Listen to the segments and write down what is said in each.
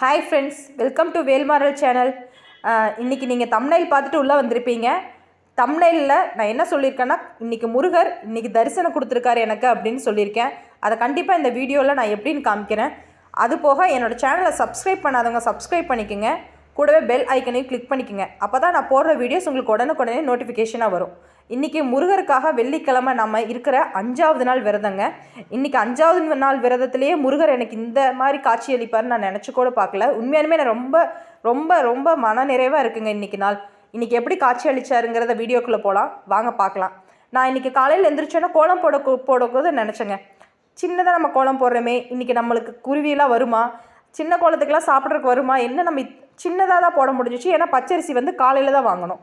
Hi friends welcome to Velmaral channel இன்றைக்கி நீங்கள் thumbnail பார்த்துட்டு உள்ளே வந்திருப்பீங்க. தம்னைலில் நான் என்ன சொல்லியிருக்கேன்னா இன்றைக்கி முருகர் இன்றைக்கி தரிசனம் கொடுத்துருக்காரு எனக்கு அப்படின்னு சொல்லியிருக்கேன். அதை கண்டிப்பாக இந்த வீடியோவில் நான் எப்படின்னு காமிக்கிறேன். அது போக என்னோடய சேனலை சப்ஸ்கிரைப் பண்ணாதவங்க சப்ஸ்கிரைப் பண்ணிக்கோங்க. கூடவே பெல் ஐக்கனையும் கிளிக் பண்ணிக்கோங்க. அப்போ தான் நான் போடுற வீடியோஸ் உங்களுக்கு உடனுக்குடனே நோட்டிஃபிகேஷனாக வரும். இன்றைக்கி முருகருக்காக வெள்ளிக்கிழமை நம்ம இருக்கிற அஞ்சாவது நாள் விரதங்க. இன்றைக்கி அஞ்சாவது நாள் விரதத்துலேயே முருகர் எனக்கு இந்த மாதிரி காட்சி அளிப்பார்னு நான் நினச்சி கூட பார்க்கல. உண்மையாலுமே நான் ரொம்ப ரொம்ப ரொம்ப மன நிறைவாக இருக்குங்க இன்றைக்கி நாள். இன்றைக்கி எப்படி காட்சி அளிச்சாருங்கிறத வீடியோக்குள்ளே போகலாம் வாங்க பார்க்கலாம். நான் இன்றைக்கி காலையில் எழுந்திரிச்சோன்னா கோலம் போட போடக்கூட நினச்சேங்க. சின்னதாக நம்ம கோலம் போடுறோமே இன்றைக்கி நம்மளுக்கு குருவியெல்லாம் வருமா? சின்ன கோலத்துக்கெல்லாம் சாப்பிட்றதுக்கு வருமா? என்ன நம்ம சின்னதாக தான் போட முடிஞ்சிச்சு. ஏன்னா பச்சரிசி வந்து காலையில் தான் வாங்கணும்.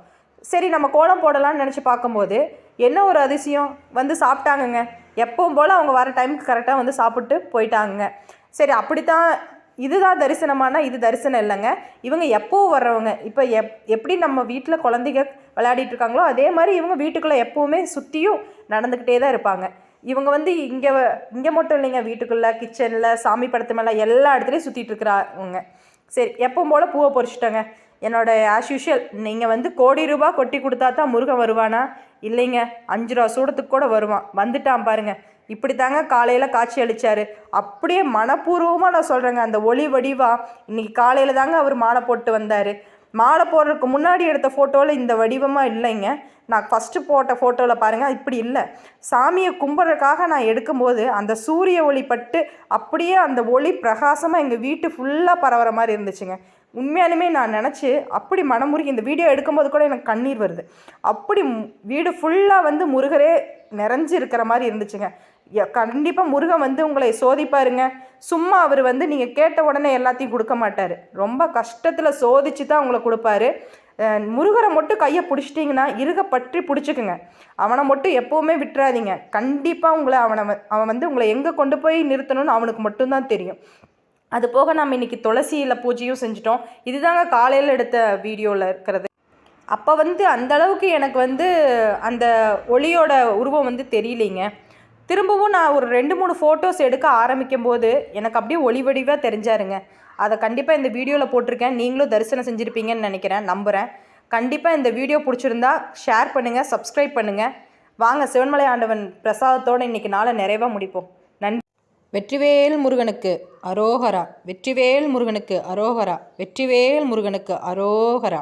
சரி நம்ம கோலம் போடலாம்னு நினச்சி பார்க்கும்போது என்ன ஒரு அதிசயம்? வந்து சாப்பிட்டாங்கங்க. எப்பவும் போல் அவங்க வர டைமுக்கு கரெக்டாக வந்து சாப்பிட்டு போயிட்டாங்க சரி அப்படித்தான் இதுதான் தரிசனமானா இது தரிசனம் இல்லைங்க. இவங்க எப்போவும் வர்றவங்க. இப்போ எப் எப்படி நம்ம வீட்டில் குழந்தைங்க விளையாடிட்டு இருக்காங்களோ அதே மாதிரி இவங்க வீட்டுக்குள்ளே எப்போவுமே சுற்றியும் நடந்துக்கிட்டே தான் இருப்பாங்க. இவங்க வந்து இங்கே இங்கே மட்டும் இல்லைங்க வீட்டுக்குள்ளே கிச்சனில் சாமி படத்து மேலே எல்லா இடத்துலையும் சுற்றிட்டு இருக்கிறாங்க. சரி எப்பவும் போல் பூவை பொறிச்சிட்டேங்க என்னோட ஆஸ் யூஷுவல் நீங்கள் வந்து கோடி ரூபா கொட்டி கொடுத்தா தான் முருகன் வருவானா? இல்லைங்க அஞ்சு ரூபா சூடத்துக்கு கூட வருவான். வந்துட்டான் பாருங்கள் இப்படி தாங்க காலையில் காட்சி அளித்தார் அப்படியே மனப்பூர்வமாக நான் சொல்கிறேங்க அந்த ஒளி வடிவாக இன்றைக்கி காலையில் தாங்க அவர் மாலை போட்டு வந்தார். மாலை போடுறதுக்கு முன்னாடி எடுத்த ஃபோட்டோவில் இந்த வடிவமாக இல்லைங்க. நான் ஃபஸ்ட்டு போட்ட ஃபோட்டோவில் பாருங்கள் இப்படி இல்லை. சாமியை கும்பிட்றதுக்காக நான் எடுக்கும்போது அந்த சூரிய ஒளி பட்டு அப்படியே அந்த ஒளி பிரகாசமாக எங்கள் வீட்டு ஃபுல்லாக பரவுற மாதிரி இருந்துச்சுங்க. உண்மையாலுமே நான் நினச்சி அப்படி மனமுருகி இந்த வீடியோ எடுக்கும்போது கூட எனக்கு கண்ணீர் வருது. அப்படி வீடு ஃபுல்லாக வந்து முருகரே நிறைஞ்சு இருக்கிற மாதிரி இருந்துச்சுங்க. கண்டிப்பாக முருகன் வந்து உங்களை சோதிப்பாருங்க. சும்மா அவர் வந்து நீங்கள் கேட்ட உடனே எல்லாத்தையும் கொடுக்க மாட்டார். ரொம்ப கஷ்டத்தில் சோதிச்சு தான் உங்களை கொடுப்பாரு. முருகரை மட்டும் கையை பிடிச்சிட்டிங்கன்னா இருக பற்றி பிடிச்சிக்குங்க. அவனை மட்டும் எப்போவுமே விட்டுறாதீங்க. கண்டிப்பாக உங்களை அவனை அவன் வந்து உங்களை எங்கே கொண்டு போய் நிறுத்தணும்னு அவனுக்கு மட்டும்தான் தெரியும். அது போக நம்ம இன்றைக்கி துளசியில் பூஜையும் செஞ்சிட்டோம். இதுதாங்க காலையில் எடுத்த வீடியோவில் இருக்கிறது. அப்போ வந்து அந்தளவுக்கு எனக்கு வந்து அந்த ஒளியோட உருவம் வந்து தெரியலைங்க. திரும்பவும் நான் ஒரு ரெண்டு மூணு ஃபோட்டோஸ் எடுக்க ஆரம்பிக்கும் போது எனக்கு அப்படியே ஒளி வடிவாக தெரிஞ்சாருங்க. அதை கண்டிப்பாக இந்த வீடியோவில் போட்டிருக்கேன். நீங்களும் தரிசனம் செஞ்சுருப்பீங்கன்னு நினைக்கிறேன். நம்புகிறேன் கண்டிப்பாக இந்த வீடியோ பிடிச்சிருந்தா ஷேர் பண்ணுங்கள் சப்ஸ்கிரைப் பண்ணுங்கள் வாங்க சிவன்மலை ஆண்டவன் பிரசாதத்தோடு இன்றைக்கி நாளை நிறைவாக முடிப்போம். நன்றி. வெற்றிவேல் முருகனுக்கு அரோகரா. வெற்றிவேல் முருகனுக்கு அரோகரா. வெற்றிவேல் முருகனுக்கு அரோகரா.